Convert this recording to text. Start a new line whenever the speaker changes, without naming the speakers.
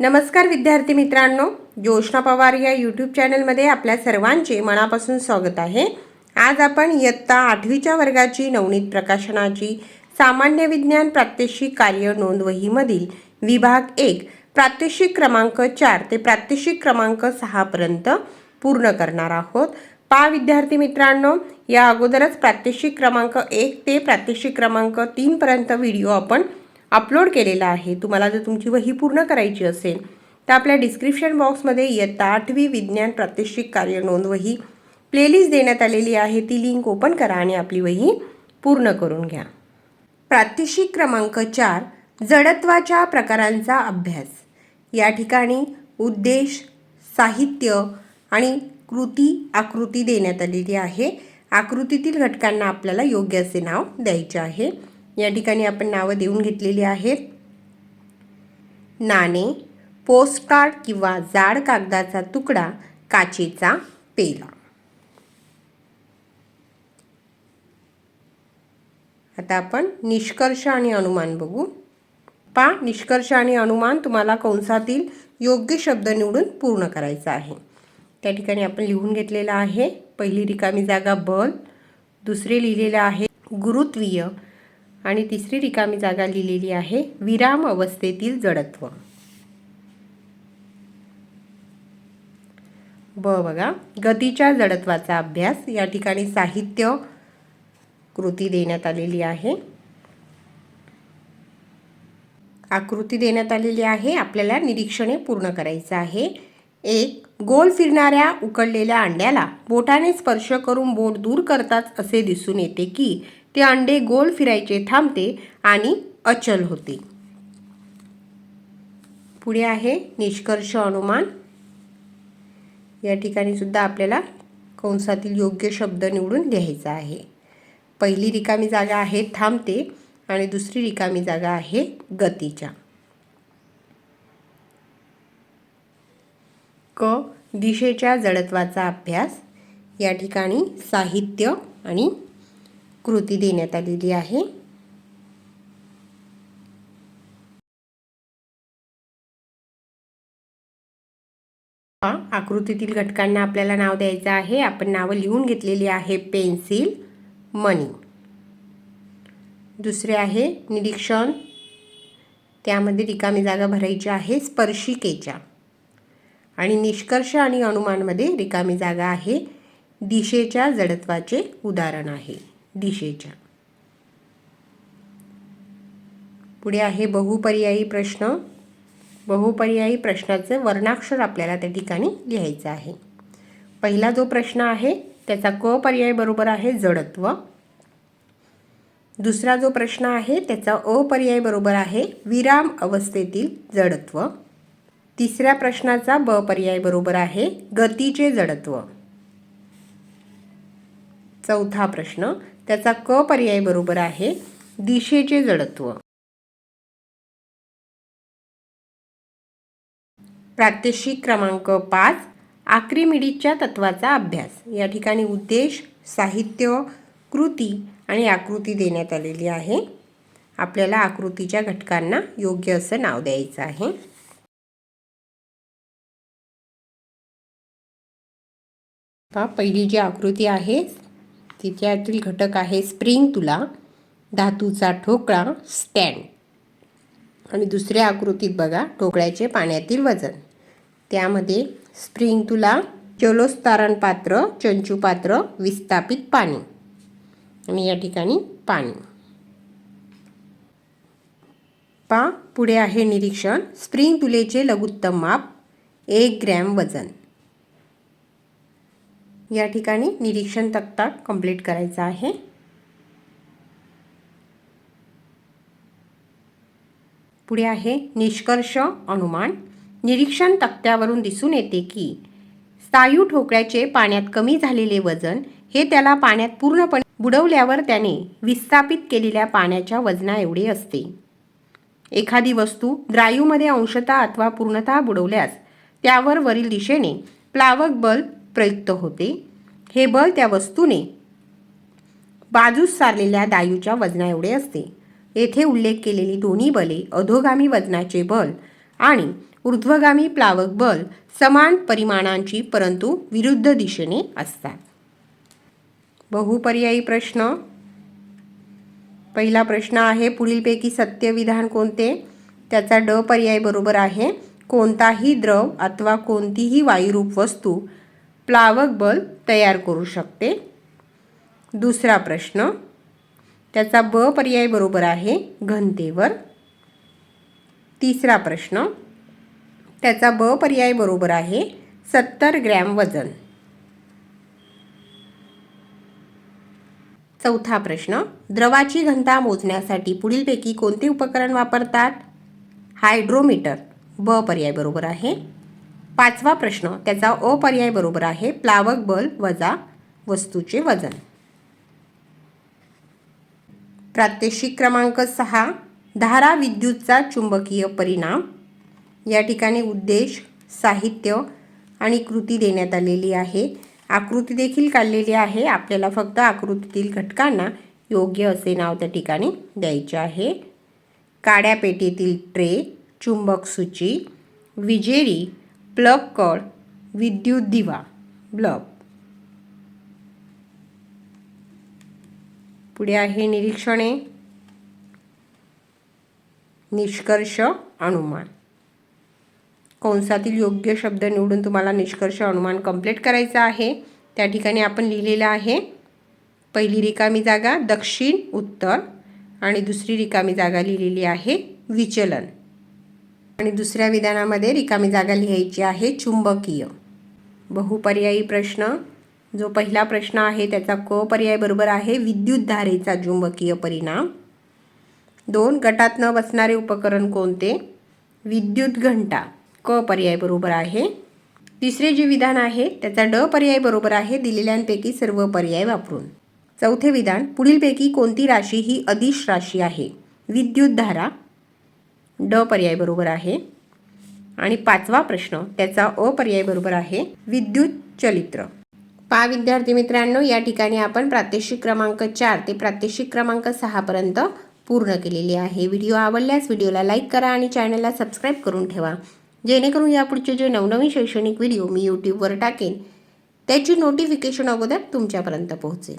नमस्कार विद्यार्थी मित्रांनो जोशना पवार या यूट्यूब चॅनलमध्ये आपल्या सर्वांचे मनापासून स्वागत आहे. आज आपण इयत्ता आठवीच्या वर्गाची नवनीत प्रकाशनाची सामान्य विज्ञान प्रात्यक्षिक कार्य नोंदवहीमधील विभाग एक प्रात्यक्षिक क्रमांक चार ते प्रात्यक्षिक क्रमांक सहापर्यंत पूर्ण करणार आहोत. पा विद्यार्थी मित्रांनो या अगोदरच प्रात्यक्षिक क्रमांक एक ते प्रात्यक्षिक क्रमांक तीनपर्यंत व्हिडिओ आपण अपलोड केलेला आहे. तुम्हाला जर तुमची वही पूर्ण करायची असेल तर आपल्या डिस्क्रिप्शन बॉक्समध्ये इयत्ता आठवी विज्ञान प्रात्यक्षिक कार्य नोंदवही प्लेलिस्ट देण्यात आलेली आहे. ती लिंक ओपन करा आणि आपली वही पूर्ण करून घ्या. प्रात्यक्षिक क्रमांक चार जडत्वाच्या प्रकारांचा अभ्यास. या ठिकाणी उद्देश साहित्य आणि कृती आकृती देण्यात आलेली आहे. आकृतीतील घटकांना आपल्याला योग्य असे नाव द्यायचे आहे. या ठिकाणी आपण नावं देऊन घेतलेली आहेत. नाणे पोस्टकार्ड किंवा जाड कागदाचा तुकडा काचेचा पेला. आता आपण निष्कर्ष आणि अनुमान बघू. पा निष्कर्ष आणि अनुमान तुम्हाला कंसातील योग्य शब्द निवडून पूर्ण करायचा आहे. त्या ठिकाणी आपण लिहून घेतलेला आहे. पहिली रिकामी जागा बल. दुसरे लिहिलेलं आहे गुरुत्वीय आणि तिसरी रिकामी जागा लिहिलेली आहे विराम अवस्थेतील जडत्व. ब बघा गतीच्या जडत्वाचा अभ्यास या ठिकाणी साहित्य कृती देण्यात आलेली आहे. आकृती देण्यात आलेली आहे आपल्याला निरीक्षणे पूर्ण करायचं आहे. एक गोल फिरणाऱ्या उकडलेल्या अंड्याला बोटाने स्पर्श करून बोट दूर करतात असे दिसून येते की ते अंडे गोल फिरायचे थांबते आणि अचल होते. पुढे आहे निष्कर्ष अनुमान. या ठिकाणी सुद्धा आपल्याला कंसातील योग्य शब्द निवडून लिहायचा आहे. पहिली रिकामी जागा आहे थांबते आणि दुसरी रिकामी जागा आहे गतीच्या. क दिशेच्या जडत्वाचा अभ्यास. या ठिकाणी साहित्य आणि कृती देण्यात आलेली आहे. आकृतीतील घटकांना आपल्याला नाव द्यायचं आहे. आपण नावं लिहून घेतलेली आहे. पेन्सिल मनी. दुसरे आहे निरीक्षण. त्यामध्ये रिकामी जागा भरायची आहे. स्पर्शिकेच्या. आणि निष्कर्ष आणि अनुमानमध्ये रिकामी जागा आहे. दिशेच्या जडत्वाचे उदाहरण आहे. दिशेच्या. पुढे आहे बहुपर्यायी प्रश्न. बहुपर्यायी प्रश्नाचं वर्णाक्षर आपल्याला त्या ठिकाणी लिहायचं आहे. पहिला जो प्रश्न आहे त्याचा क पर्याय बरोबर आहे जडत्व. दुसरा जो प्रश्न आहे त्याचा अ पर्याय बरोबर आहे विराम अवस्थेतील जडत्व. तिसऱ्या प्रश्नाचा ब पर्याय बरोबर आहे गतीचे जडत्व. चौथा प्रश्न त्याचा क पर्याय बरोबर आहे दिशेचे जडत्व. प्रात्यक्षिक क्रमांक पाच आक्रिमिडीच्या तत्वाचा अभ्यास. या ठिकाणी उद्देश साहित्य कृती आणि आकृती देण्यात आलेली आहे. आपल्याला आकृतीच्या घटकांना योग्य असं नाव द्यायचं आहे. पहिली जी आकृती आहे तिच्यातील घटक आहे स्प्रिंग तुला धातूचा ठोकळा स्टँड आणि दुसऱ्या आकृतीत बघा ठोकळ्याचे पाण्यातील वजन. त्यामध्ये स्प्रिंग तुला जलोस्तारण पात्र चंचू पात्र विस्थापित पाणी. आणि या ठिकाणी पाणी. पा पुढे आहे निरीक्षण. स्प्रिंग तुलेचे लघुत्तम माप एक ग्रॅम वजन. या ठिकाणी निरीक्षण तक्ता कंप्लीट करायचा आहे. पुढे आहे निष्कर्ष अनुमान. निरीक्षण तक्त्यावरून दिसून येते की स्थायू ठोकळ्याचे पाण्यात कमी झालेले वजन हे त्याला पाण्यात पूर्णपणे बुडवल्यावर त्याने विस्थापित केलेल्या पाण्याच्या वजना एवढे असते. एखादी वस्तू द्रायूमध्ये अंशतः अथवा पूर्णतः बुडवल्यास त्यावर वरील दिशेने प्लावक बल प्रयुक्त होते. हे बल त्या वस्तूने बाजूस सारलेल्या दायूच्या वजना एवढे असते. येथे उल्लेख केलेली दोन्ही बले अधोगामी वजनाचे बल आणि ऊर्ध्वगामी प्लावक बल समान परिमाणांची परंतु विरुद्ध दिशेने असतात. बहुपर्यायी प्रश्न. पहिला प्रश्न आहे पुढीलपैकी सत्य विधान कोणते? त्याचा ड पर्याय बरोबर आहे. कोणताही द्रव अथवा कोणतीही वायुरूप वस्तू प्लावक बल तयार करू शकते. दुसरा प्रश्न त्याचा ब पर्याय बरोबर आहे घनतेवर. तिसरा प्रश्न त्याचा ब पर्याय बरोबर आहे सत्तर ग्रॅम वजन. चौथा प्रश्न द्रवाची घनता मोजण्यासाठी पुढीलपैकी कोणते उपकरण वापरतात? हायड्रोमीटर ब पर्याय बरोबर आहे. पाचवा प्रश्न त्याचा अपर्याय बरोबर आहे प्लावक बल वजा वस्तूचे वजन. प्रात्यक्षिक क्रमांक सहा धारा विद्युतचा चुंबकीय परिणाम. या ठिकाणी उद्देश साहित्य आणि कृती देण्यात आलेली आहे. आकृती देखील काढलेली आहे. आपल्याला फक्त आकृतीतील घटकांना योग्य असे नाव त्या ठिकाणी द्यायचे आहे. काड्या पेटीतील ट्रे चुंबक सूची विजेरी प्लग कड विद्युत दिवा ब्लब पुढे आहे निरीक्षणे. निष्कर्ष अनुमान. कंसातील योग्य शब्द निवडून तुम्हाला निष्कर्ष अनुमान कंप्लीट करायचं आहे. त्या ठिकाणी आपण लिहिलेलं आहे पहिली रिकामी जागा दक्षिण उत्तर आणि दुसरी रिकामी जागा लिहिलेली आहे विचलन. आणि दुसऱ्या विधानामध्ये रिकामी जागा लिहायची आहे चुंबकीय. बहुपर्यायी प्रश्न. जो पहिला प्रश्न आहे त्याचा क पर्याय बरोबर आहे विद्युत धारेचा चुंबकीय परिणाम. दोन गटात न बसणारे उपकरण कोणते? विद्युत घंटा. क पर्याय बरोबर आहे. तिसरे जे विधान आहे त्याचा ड पर्याय बरोबर आहे दिलेल्यांपैकी सर्व पर्याय वापरून. चौथे विधान पुढीलपैकी कोणती राशी ही अदिश राशी आहे? विद्युत धारा. ड पर्याय बरोबर आहे. आणि पाचवा प्रश्न त्याचा अ पर्याय बरोबर आहे विद्युत चलित्र. पा विद्यार्थी मित्रांनो या ठिकाणी आपण प्रात्यक्षिक क्रमांक चार ते प्रात्यक्षिक क्रमांक सहापर्यंत पूर्ण केलेली आहे. व्हिडिओ आवडल्यास व्हिडिओला लाईक करा आणि चॅनलला सबस्क्राईब करून ठेवा. जेणेकरून यापुढचे जे नवनवीन शैक्षणिक व्हिडिओ मी यूट्यूबवर टाकेन त्याची नोटिफिकेशन अगोदर तुमच्यापर्यंत पोहोचेल.